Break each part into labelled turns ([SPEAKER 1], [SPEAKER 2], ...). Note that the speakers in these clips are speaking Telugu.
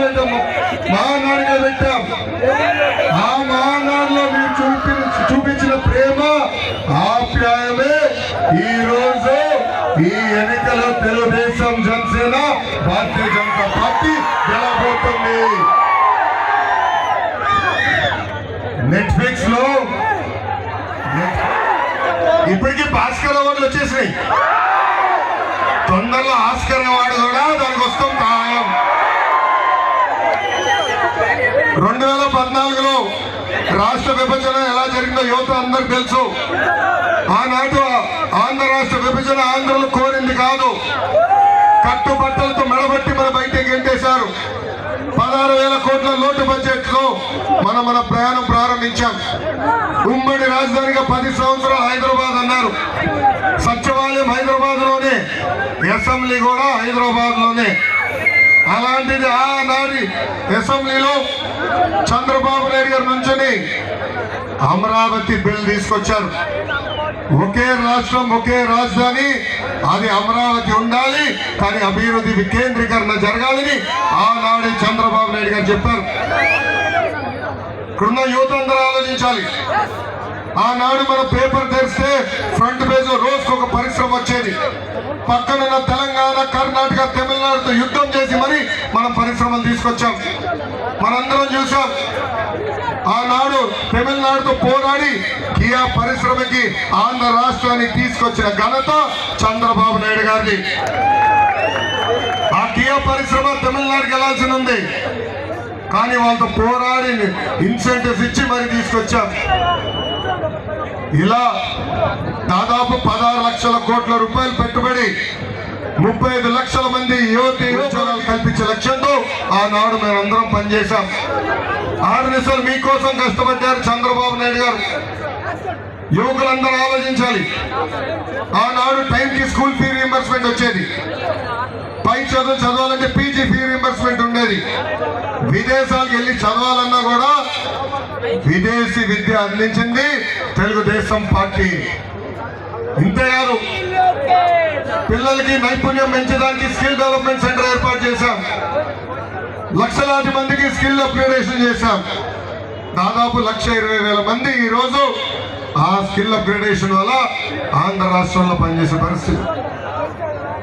[SPEAKER 1] పెట్టాం మహానాడుగా పెట్టాం. ఆ మహానాడులో మీరు చూపి చూపించిన ప్రేమ ఆప్యాయమే ఈ రోజు ఈ ఎన్నికలో తెలుగుదేశం జనసేన భారతీయ జనతా పార్టీ గెలబోతుంది నెట్ఫ్లిక్స్లో ఇప్పటికీ భాస్కర్ అవార్డులు వచ్చేసినాయి. తొందరలో ఆస్కర్ అవార్డు కూడా దానికి వస్తాం రెండు వేల పద్నాలుగులో రాష్ట్ర విభజన ఎలా జరిగిందో యువత అందరికి తెలుసు. ఆనాటి ఆంధ్ర రాష్ట్ర విభజన ఆంధ్రలో కోరింది కాదు. కట్టుబట్టలతో మెడబట్టి మన బయటికి గెంటేశారు. పదహారు వేల కోట్ల లోటు బడ్జెట్లో మనం మన ప్రయాణం ప్రారంభించాం. ఉమ్మడి రాజధానిగా పది సంవత్సరాలు హైదరాబాద్ అన్నారు. సచివాలయం హైదరాబాద్లోనే అసెంబ్లీ కూడా హైదరాబాద్లోనే అలాంటిది ఆనాటి అసెంబ్లీలో చంద్రబాబు నాయుడు గారు నుంచొని అమరావతి బిల్ తీసుకొచ్చారు. ఒకే రాష్ట్రం ఒకే రాజధాని అది అమరావతి ఉండాలి కానీ అభివృద్ధి వికేంద్రీకరణ జరగాలని ఆనాడే చంద్రబాబు నాయుడు గారు చెప్పారు. ఇక్కడున్న యువత అందరూ ఆలోచించాలి. ఆనాడు మన పేపర్ తెరిస్తే ఫ్రంట్ పేజ్ రోజుకు ఒక పరిశ్రమ వచ్చేది. పక్కనున్న తెలంగాణ కర్ణాటక తమిళనాడుతో యుద్ధం చేసి మనం పరిశ్రమలు తీసుకొచ్చాం. మనందరం చూసాం. ఆనాడు తమిళనాడుతో పోరాడి కియా పరిశ్రమకి ఆంధ్ర రాష్ట్రానికి తీసుకొచ్చిన ఘనత చంద్రబాబు నాయుడు గారిది. ఆ కియా పరిశ్రమ తమిళనాడుకి వెళ్ళాల్సి ఉంది. కానీ వాళ్ళతో పోరాడి ఇన్సెంటివ్స్ ఇచ్చి మరి తీసుకొచ్చాం. ఇలా దాదాపు పదహారు లక్షల కోట్ల రూపాయలు పెట్టుబడి ముప్పై ఐదు లక్షల మంది యువతి ఉద్యోగాలు కల్పించే లక్ష్యంతో ఆనాడు మేమందరం పనిచేశాం. ఆరు నిమిషాలు మీకోసం కష్టపడ్డారు చంద్రబాబు నాయుడు గారు. యువకులందరూ ఆలోచించాలి. ఆనాడు టైంకి స్కూల్ ఫీ రీఎంబర్స్మెంట్ వచ్చేది. పై చదువు చదవాలంటే పీజీ ఫీ రీఎంబర్స్మెంట్ ఉండేది. విదేశాలకు వెళ్ళి చదవాలన్నా కూడా విదేశీ విద్య అందించింది తెలుగుదేశం పార్టీ. ఇంతేకాదు పిల్లలకి నైపుణ్యం పెంచడానికి స్కిల్ డెవలప్మెంట్ సెంటర్ ఏర్పాటు చేశాం. లక్షలాది మందికి స్కిల్ అప్గ్రేడేషన్ చేశాం. దాదాపు లక్ష ఇరవై వేల మంది ఈరోజు ఆ స్కిల్ అప్గ్రేడేషన్ వల్ల ఆంధ్ర రాష్ట్రంలో పనిచేసే పరిస్థితి.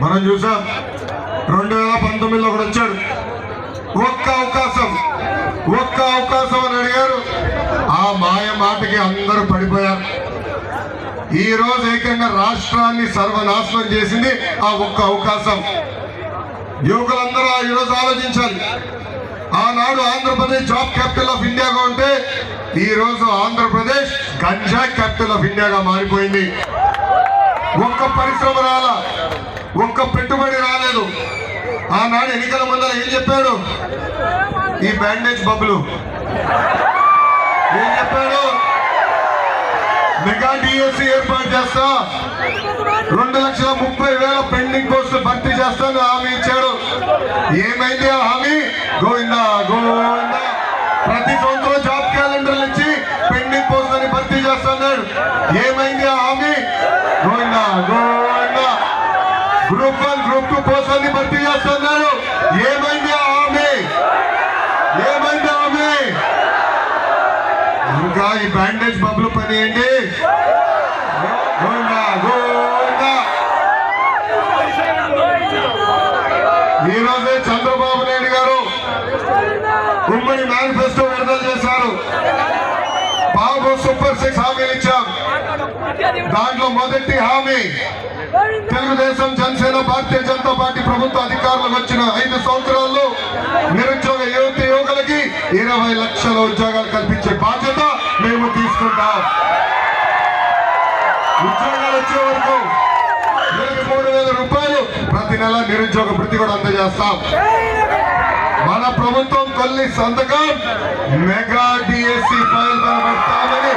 [SPEAKER 1] మనం చూసాం రెండు వేల పంతొమ్మిదిలో కూడా వచ్చాడు. ఒక్క అవకాశం ఒక్క అవకాశం అని అడిగారు. ఆ మాయ మాటకి అందరూ పడిపోయారు. ఈ రోజు ఏకంగా రాష్ట్రాన్ని సర్వనాశనం చేసింది ఆ ఒక్క అవకాశం. యువకులందరూ ఆ ఈరోజు ఆలోచించాలి. ఆనాడు ఆంధ్రప్రదేశ్ జాబ్ క్యాపిటల్ ఆఫ్ ఇండియాగా ఉంటే ఈ రోజు ఆంధ్రప్రదేశ్ గంజా క్యాపిటల్ ఆఫ్ ఇండియాగా మారిపోయింది. ఒక్క పరిశ్రమ రాల ఒక్క పెట్టుబడి రాలేదు. ఆనాడు ఎన్నికల ముందర ఏం చెప్పాడు? ఈ బ్యాండేజ్ బబ్బులు ఏం చెప్పాడు? మెగా డిఎస్సి ఏర్పాటు చేస్తా. రెండు లక్షల ముప్పై వేల పెండింగ్ పోస్టులు భర్తీ చేస్తాను హామీ ఇచ్చాడు. ఏమైంది ఆ హామీ? గోవిందా గోవిందా. ప్రతి సంవత్సరం జాబ్ క్యాలెండర్లు ఇచ్చి పెండింగ్ పోస్టులని భర్తీ చేస్తున్నాడు. ఏమైంది ఆ హామీ? Govinda Govinda. Group one group two పోస్టులని భర్తీ చేస్తున్నాడు. ఏమైంది ఆ హామీ? ఏమైంది ఆ హామీ? ఇంకా ఈ బ్యాండేజ్ బబ్బులు పని ఏంటి గోవిందా గోవిందా ఈ రోజే చంద్రబాబు నాయుడు గారు ఉమ్మడి మేనిఫెస్టో విడుదల చేశారు. బాబు సూపర్ సిక్స్ హామీలు ఇచ్చాం దాంట్లో మొదటి హామీ తెలుగుదేశం జనసేన భారతీయ జనతా పార్టీ ప్రభుత్వ అధికారులు వచ్చిన ఐదు సంవత్సరాల్లో నిరుద్యోగ యువతి యువకులకి ఇరవై లక్షల ఉద్యోగాలు కల్పించే బాధ్యత మేము తీసుకుంటాం. ఉద్యోగాలు వచ్చే వరకు ఇరవై మూడు వేల రూపాయలు ప్రతి నెల నిరుద్యోగ వృత్తి కూడా అందజేస్తాం. మన ప్రభుత్వం తొలి సంతకం మెగా డిఎస్సి ఫైల్ మీద పెడతామని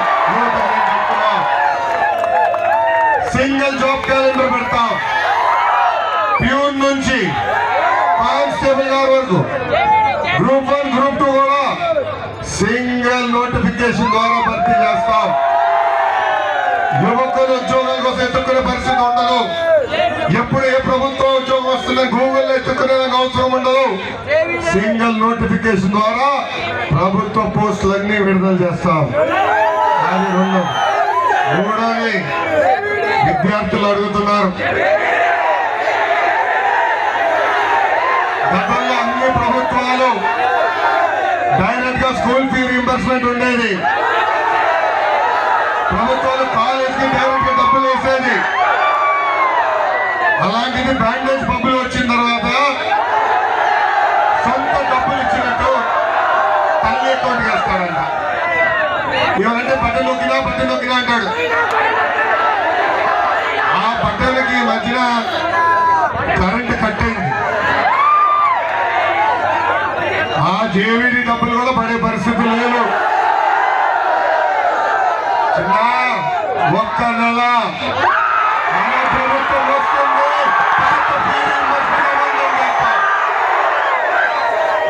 [SPEAKER 1] సింగిల్ జాబ్ క్యాలెండర్ పెడతాం. ప్యూన్ నుంచి కానిస్టేబుల్ గారి వరకు. గ్రూప్ వన్ గ్రూప్ టూ కూడా సింగిల్ నోటిఫికేషన్ ద్వారా భర్తీ చేస్తాం. యువకులు ఉద్యోగాల కోసం ఎత్తుకునే పరిస్థితి ఉండదు. ఎప్పుడు ఏ నోటిఫికేషన్ ద్వారా ప్రభుత్వ పోస్టులన్నీ విడుదల చేస్తాం. అది రెండు. మూడోది విద్యార్థులు అడుగుతున్నారు. గతంలో అన్ని ప్రభుత్వాలు డైరెక్ట్గా స్కూల్ ఫీ రీంబర్స్మెంట్ ఉండేది. ప్రభుత్వాలు కాలేజ్కి డైరెక్ట్గా డబ్బులు వేసేది. అలాంటిది బ్యాండేజ్ పబ్బులు అంటాడు. ఆ పట్టణకి ఈ మధ్యన కరెంట్ కట్ అయింది ఆ జేవిడి డబ్బులు కూడా పడే పరిస్థితి లేదు. చిన్న ఒక్క నెల.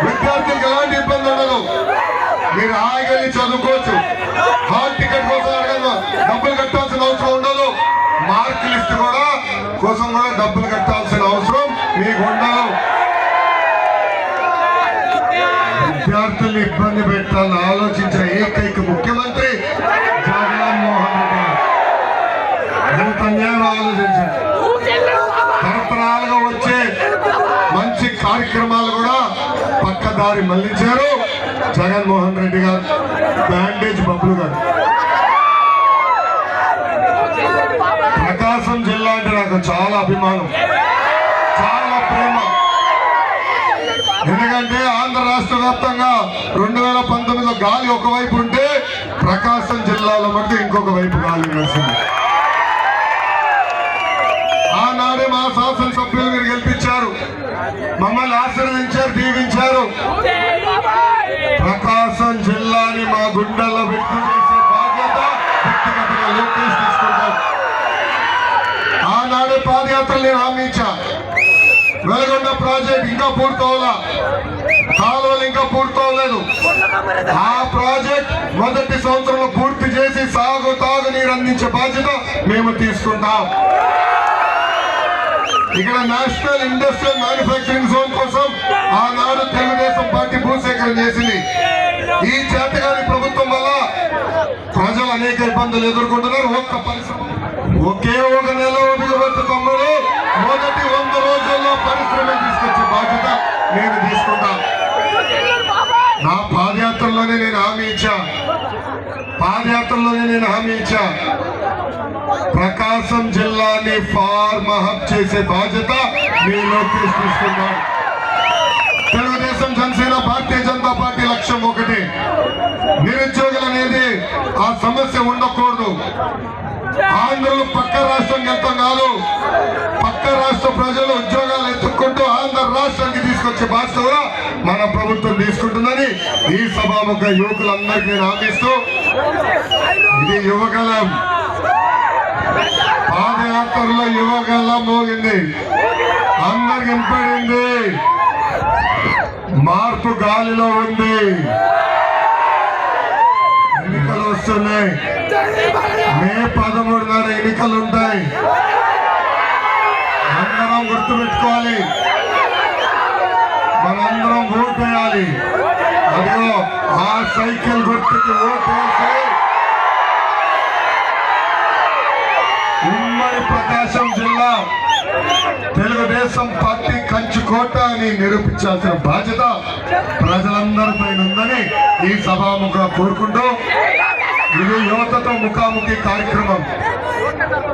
[SPEAKER 1] విద్యార్థులకు ఎలాంటి ఇబ్బంది ఉండదు. మీరు ఆగలి చదువుకోవచ్చు. హాల్ టికెట్ కోసం అడగదు డబ్బులు కట్టాల్సిన అవసరం ఉండదు. మార్క్ లిస్ట్ కూడా కోసం కూడా డబ్బులు కట్టాల్సిన అవసరం మీకు ఉండదు. విద్యార్థుల్ని ఇబ్బంది పెట్టాలని ఆలోచించిన ఏకైక ముఖ్యమంత్రి జగన్మోహన్ రెడ్డి ఎంత అన్యాయం ఆలోచించారు తరతరాలుగా వచ్చే మంచి కార్యక్రమాలు కూడా పక్కదారి మళ్ళించారు. జగన్మోహన్ రెడ్డి గారు బ్యాండేజ్ బబ్బులు గారు. ప్రకాశం జిల్లా అంటే నాకు చాలా అభిమానం చాలా ప్రేమ. ఎందుకంటే ఆంధ్ర రాష్ట్ర వ్యాప్తంగా రెండు వేల పంతొమ్మిదిలో గాలి ఒకవైపు ఉంటే ప్రకాశం జిల్లాలో మటుకు ఇంకొక వైపు గాలి నడిచింది ఆనాడే మా శాసనసభ్యులు మీరు గెలిపించారు మమ్మల్ని ఆశీర్వదించారు దీవించారు. ఆనాడే నేను హామీ ఇచ్చా ప్రాజెక్ట్ ఇంకా పూర్తవలా? కాలువలు ఇంకా పూర్తవలేదు. ఆ ప్రాజెక్ట్ మొదటి సంవత్సరంలో పూర్తి చేసి సాగు తాగు నీరు అందించే బాధ్యత మేము తీసుకుంటాం. ఇక్కడ నేషనల్ ఇండస్ట్రియల్ మ్యానుఫ్యాక్చరింగ్ జోన్ కోసం ఆనాడు తెలుగుదేశం పార్టీ భూసేకరణ చేసింది. ఈ చేతగాని ప్రభుత్వం వల్ల ప్రజలు అనేక ఇబ్బందులు ఎదుర్కొంటున్నారు. ఒక్క పరిశ్రమ ఒకే ఒక నెల బిగబెట్టు నేను హామీ ఇచ్చా ప్రకాశం జిల్లాని ఫార్మ హబ్ చేసే బాధ్యత మీ లోకేష్ తీసుకున్నాడు తెలుగుదేశం జనసేన భారతీయ జనతా పార్టీ లక్ష్యం ఒకటి. నిరుద్యోగులు అనేది ఆ సమస్య ఉండకూడదు. ఆంధ్రులు పక్క రాష్ట్రం వెళ్తాం కాదు. పక్క రాష్ట్ర ప్రజలు ఉద్యోగాలు ఎత్తుక్కుంటూ ఆంధ్ర రాష్ట్రానికి తీసుకొచ్చే బాధ్యత కూడా మన ప్రభుత్వం తీసుకుంటుందని ఈ సభాముఖ యువకులందరికీ నేను ఆశిస్తూ ఇది యువగలం. పాదయాత్రలో యువగలం మోగింది. అందరికి వినపడింది. మార్పు గాలిలో ఉంది. ఉన్నాయి వస్తున్నాయి మే పదమూడున్నర ఎన్నికలు ఉంటాయి. అందరం గుర్తుపెట్టుకోవాలి. మనందరం ఓటు వేయాలి. అదిగో ఆ సైకిల్ గుర్తుకి ఓటు వేసి ఉమ్మడి ప్రకాశం జిల్లా తెలుగుదేశం పార్టీ కంచుకోట అని నిరూపించాల్సిన బాధ్యత ప్రజలందరిపై ఉందని ఈ సభాముఖ కోరుకుంటూ ఇది యువతతో ముఖాముఖి కార్యక్రమం.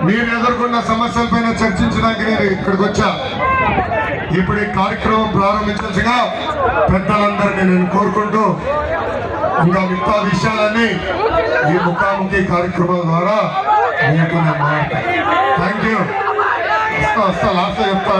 [SPEAKER 1] మీరు ఎదుర్కొన్న సమస్యలపైన చర్చించడానికి నేను ఇక్కడికి వచ్చా. ఇప్పుడు ఈ కార్యక్రమం ప్రారంభించాల్సిగా పెద్దలందరినీ నేను కోరుకుంటూ ఇంకా మిగతా విషయాలన్నీ ఈ ముఖాముఖి కార్యక్రమం ద్వారా మీకు నేను మాట్లాడతాను. థ్యాంక్ యూ వస్తా వస్తా లాస్ట్ చెప్తా